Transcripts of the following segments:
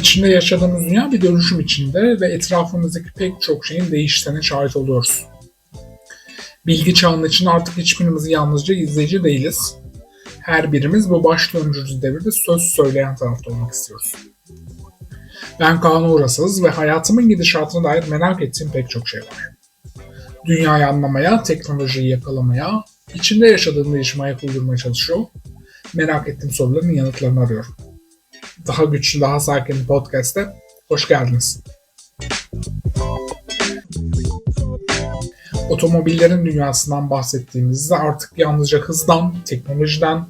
İçinde yaşadığımız dünya bir dönüşüm içinde ve etrafımızdaki pek çok şeyin değiştiğine şahit oluyoruz. Bilgi çağının içinde artık hiçbirimiz yalnızca izleyici değiliz. Her birimiz bu baş döndürücü devirde söz söyleyen tarafta olmak istiyoruz. Ben Kaan Uğrasız ve hayatımın gidişatına dair merak ettiğim pek çok şey var. Dünyayı anlamaya, teknolojiyi yakalamaya, içinde yaşadığım değişime ayak uydurmaya çalışıyor. Merak ettiğim soruların yanıtlarını arıyorum. Daha güçlü, daha sakin podcast'te hoş geldiniz. Otomobillerin dünyasından bahsettiğimizde artık yalnızca hızdan, teknolojiden,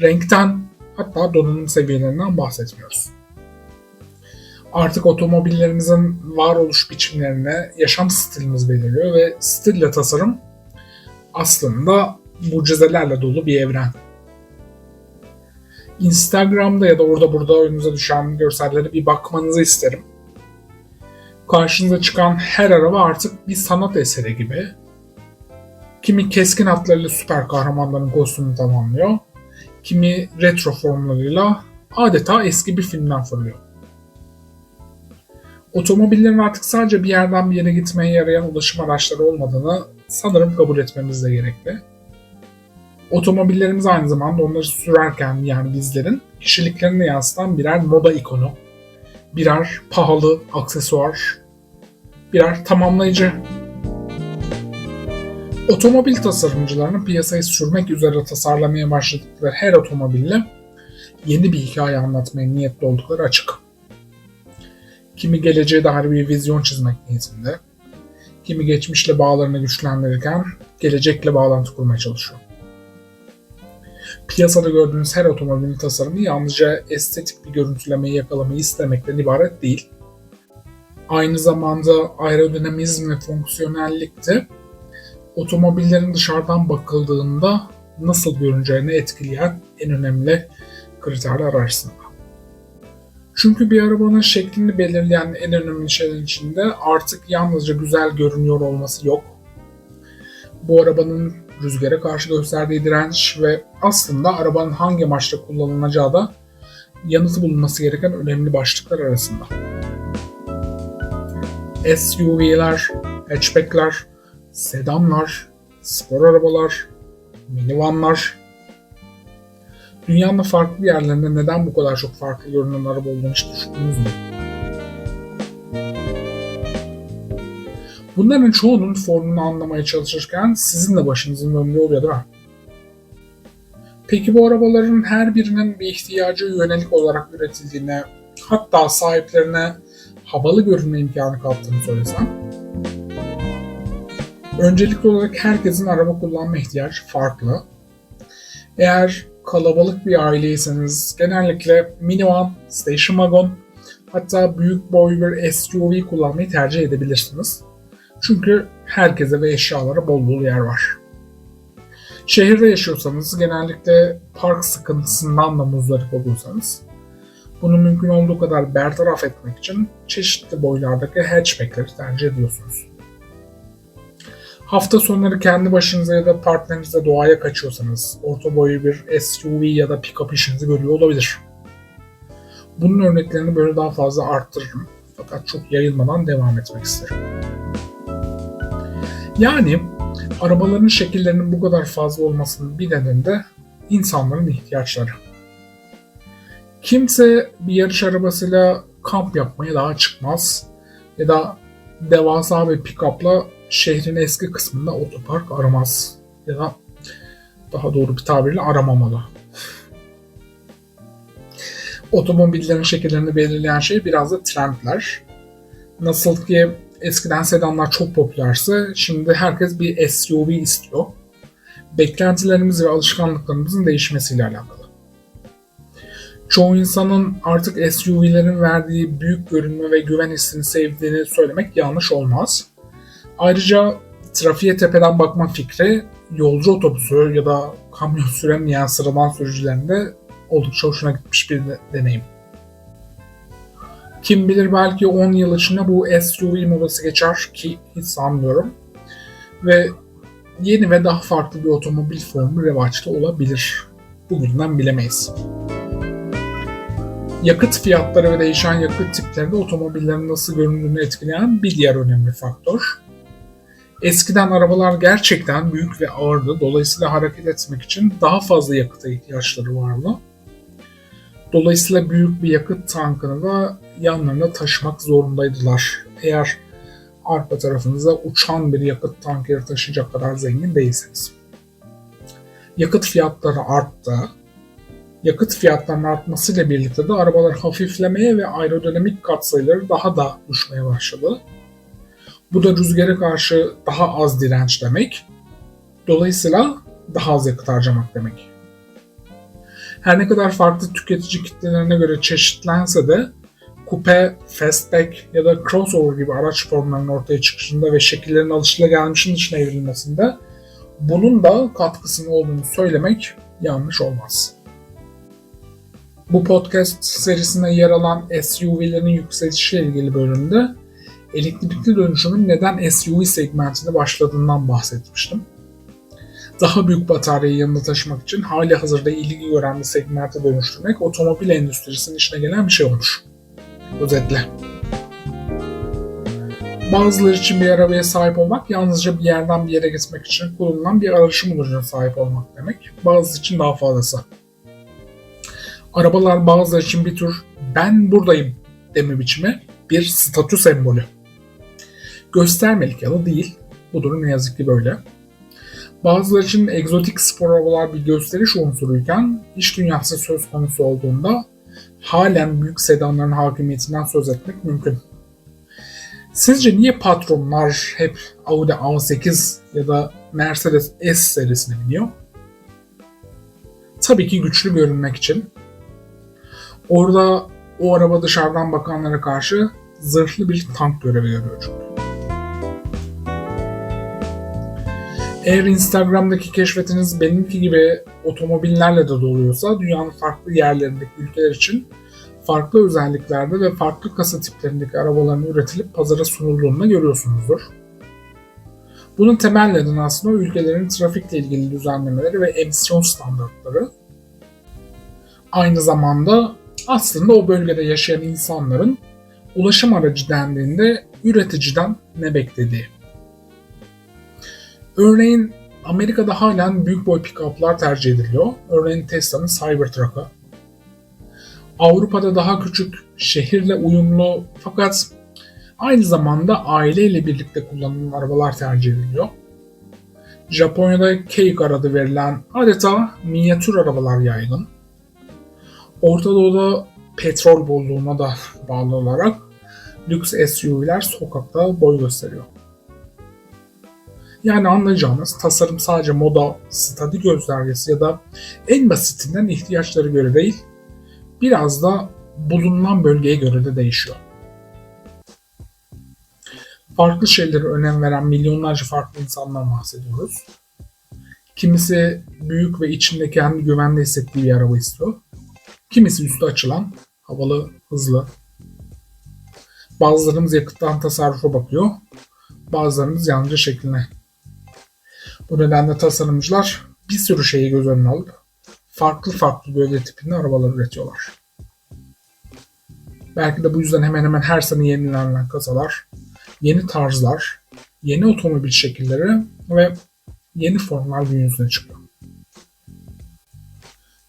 renkten hatta donanım seviyelerinden bahsetmiyoruz. Artık otomobillerimizin varoluş biçimlerine yaşam stilimiz belirliyor ve stille tasarım aslında mucizelerle dolu bir evren. Instagram'da ya da orada burada önünüze düşen görsellere bir bakmanızı isterim. Karşınıza çıkan her araba artık bir sanat eseri gibi. Kimi keskin hatlarıyla süper kahramanların kostümünü tamamlıyor. Kimi retro formlarıyla adeta eski bir filmden fırlıyor. Otomobillerin artık sadece bir yerden bir yere gitmeye yarayan ulaşım araçları olmadığını sanırım kabul etmemiz de gerekli. Otomobillerimiz aynı zamanda onları sürerken yani bizlerin kişiliklerini yansıtan birer moda ikonu, birer pahalı aksesuar, birer tamamlayıcı. Otomobil tasarımcılarının piyasayı sürmek üzere tasarlamaya başladıkları her otomobille yeni bir hikaye anlatmaya niyetli oldukları açık. Kimi geleceğe dair bir vizyon çizmek niyetinde, kimi geçmişle bağlarını güçlendirirken gelecekle bağlantı kurmaya çalışıyor. Piyasada gördüğünüz her otomobilin tasarımı yalnızca estetik bir görüntülemeyi yakalamayı istemekten ibaret değil. Aynı zamanda aerodinamizm ve fonksiyonellik de otomobillerin dışarıdan bakıldığında nasıl görüneceğini etkileyen en önemli kriterler arasında. Çünkü bir arabanın şeklini belirleyen en önemli şeylerin içinde artık yalnızca güzel görünüyor olması yok. Bu arabanın rüzgara karşı gösterdiği direnç ve aslında arabanın hangi amaçla kullanılacağı da yanıtı bulunması gereken önemli başlıklar arasında. SUV'ler, hatchback'ler, sedanlar, spor arabalar, minivanlar. Dünyanın farklı yerlerinde neden bu kadar çok farklı görünen araba olduğunu hiç düşündünüz mü? Bunların çoğunun formunu anlamaya çalışırken sizin de başınızın döndüğü oluyor değil mi? Peki bu arabaların her birinin bir ihtiyacı yönelik olarak üretildiğine, hatta sahiplerine havalı görünme imkanı kattığını söylesem? Öncelikli olarak herkesin araba kullanma ihtiyacı farklı. Eğer kalabalık bir aileyseniz genellikle minivan, station wagon hatta büyük boy bir SUV kullanmayı tercih edebilirsiniz. Çünkü herkese ve eşyalara bol bol yer var. Şehirde yaşıyorsanız genellikle park sıkıntısından da muzdarip olursanız bunu mümkün olduğu kadar bertaraf etmek için çeşitli boylardaki hatchbackleri tercih ediyorsunuz. Hafta sonları kendi başınıza ya da partnerinizle doğaya kaçıyorsanız orta boyu bir SUV ya da pick-up işinizi görüyor olabilir. Bunun örneklerini böyle daha fazla arttırırım. Fakat çok yayılmadan devam etmek isterim. Yani arabaların şekillerinin bu kadar fazla olmasının bir nedeni de insanların ihtiyaçları. Kimse bir yarış arabasıyla kamp yapmaya daha çıkmaz ya da devasa bir pick-up'la şehrin eski kısmında otopark aramaz ya da daha doğru bir tabirle aramamalı. Otomobillerin şekillerini belirleyen şey biraz da trendler. Nasıl ki eskiden sedanlar çok popülerse şimdi herkes bir SUV istiyor. Beklentilerimiz ve alışkanlıklarımızın değişmesiyle alakalı. Çoğu insanın artık SUV'lerin verdiği büyük görünme ve güven hissini sevdiğini söylemek yanlış olmaz. Ayrıca trafiğe tepeden bakma fikri yolcu otobüsü ya da kamyon süremeyen sıradan sürücülerinde oldukça hoşuna gitmiş bir deneyim. Kim bilir belki 10 yıl içinde bu SUV modası geçer ki hiç sanmıyorum. Ve yeni ve daha farklı bir otomobil formu revaçta olabilir. Bugünden bilemeyiz. Yakıt fiyatları ve değişen yakıt tipleri de otomobillerin nasıl göründüğünü etkileyen bir diğer önemli faktör. Eskiden arabalar gerçekten büyük ve ağırdı. Dolayısıyla hareket etmek için daha fazla yakıta ihtiyaçları vardı. Dolayısıyla büyük bir yakıt tankını da yanlarında taşımak zorundaydılar. Eğer arka tarafınıza uçan bir yakıt tankeri taşıyacak kadar zengin değilseniz. Yakıt fiyatları arttı. Yakıt fiyatlarının artmasıyla birlikte de arabalar hafiflemeye ve aerodinamik katsayıları daha da düşmeye başladı. Bu da rüzgara karşı daha az direnç demek. Dolayısıyla daha az yakıt harcamak demek. Her ne kadar farklı tüketici kitlelerine göre çeşitlense de kupe, fastback ya da crossover gibi araç formlarının ortaya çıkışında ve şekillerin alışılagelmişin içine evrilmesinde bunun da katkısının olduğunu söylemek yanlış olmaz. Bu podcast serisinde yer alan SUV'lerin yükselişiyle ilgili bölümde elektrikli dönüşümün neden SUV segmentinde başladığından bahsetmiştim. Daha büyük bataryayı yanında taşımak için hali hazırda ilgi gören bir segmente dönüştürmek otomobil endüstrisinin işine gelen bir şey olmuş. Özetle. Bazıları için bir arabaya sahip olmak yalnızca bir yerden bir yere gitmek için kullanılan bir aracım ulaşına sahip olmak demek. Bazısı için daha fazlası. Arabalar bazıları için bir tür ben buradayım deme biçimi bir statü sembolü. Göstermelik ya da değil. Bu durum ne yazık ki böyle. Bazıları için egzotik spor arabalar bir gösteriş unsuruyken iş dünyası söz konusu olduğunda halen büyük sedanların hakimiyetinden söz etmek mümkün. Sizce niye patronlar hep Audi A8 ya da Mercedes S serisine biniyor? Tabii ki güçlü görünmek için. Orada o araba dışarıdan bakanlara karşı zırhlı bir tank görevi görüyor çünkü. Eğer Instagram'daki keşfetiniz benimki gibi otomobillerle de doluyorsa dünyanın farklı yerlerindeki ülkeler için farklı özelliklerde ve farklı kasa tiplerindeki arabaların üretilip pazara sunulduğunu görüyorsunuzdur. Bunun temel nedeni aslında ülkelerin trafikle ilgili düzenlemeleri ve emisyon standartları. Aynı zamanda aslında o bölgede yaşayan insanların ulaşım aracı dendiğinde üreticiden ne beklediği. Örneğin Amerika'da halen büyük boy pick-up'lar tercih ediliyor. Örneğin Tesla'nın Cybertruck'ı. Avrupa'da daha küçük, şehirle uyumlu fakat aynı zamanda aileyle birlikte kullanılan arabalar tercih ediliyor. Japonya'da Keikar adı verilen adeta minyatür arabalar yaygın. Orta Doğu'da petrol bolluğuna da bağlı olarak lüks SUV'ler sokakta boy gösteriyor. Yani anlayacağınız tasarım sadece moda, statü göstergesi ya da en basitinden ihtiyaçları göre değil, biraz da bulunan bölgeye göre de değişiyor. Farklı şeylere önem veren milyonlarca farklı insandan bahsediyoruz. Kimisi büyük ve içinde kendi güvende hissettiği bir araba istiyor. Kimisi üstü açılan, havalı, hızlı. Bazılarımız yakıttan tasarrufa bakıyor. Bazılarımız yalnızca şekline. Nedenle tasarımcılar bir sürü şeyi göz önüne alıp farklı farklı gövde tipinde arabalar üretiyorlar. Belki de bu yüzden hemen hemen her sene yenilenen kasalar, yeni tarzlar, yeni otomobil şekilleri ve yeni formlar gün yüzüne çıkıyor.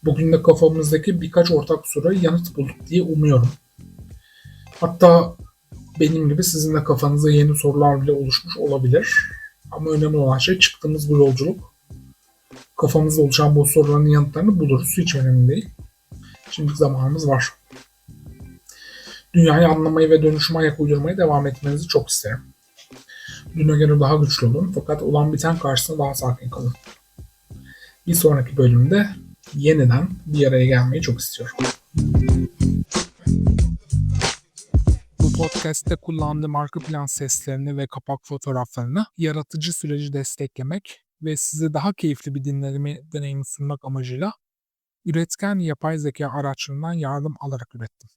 Bugün de kafamızdaki birkaç ortak soruya yanıt bulduk diye umuyorum. Hatta benim gibi sizin de kafanızda yeni sorular bile oluşmuş olabilir. Ama önemli olan şey çıktığımız bu yolculuk. Kafamızda oluşan bu soruların yanıtlarını buluruz. Hiç önemli değil. Şimdi zamanımız var. Dünyayı anlamayı ve dönüşüme ayak uydurmaya devam etmenizi çok isterim. Düne göre daha güçlü olun fakat olan biten karşısında daha sakin kalın. Bir sonraki bölümde yeniden bir araya gelmeyi çok istiyorum. Podcast'te kullandığım arka plan seslerini ve kapak fotoğraflarını yaratıcı süreci desteklemek ve size daha keyifli bir dinleme deneyimi sunmak amacıyla üretken yapay zeka araçlarından yardım alarak ürettim.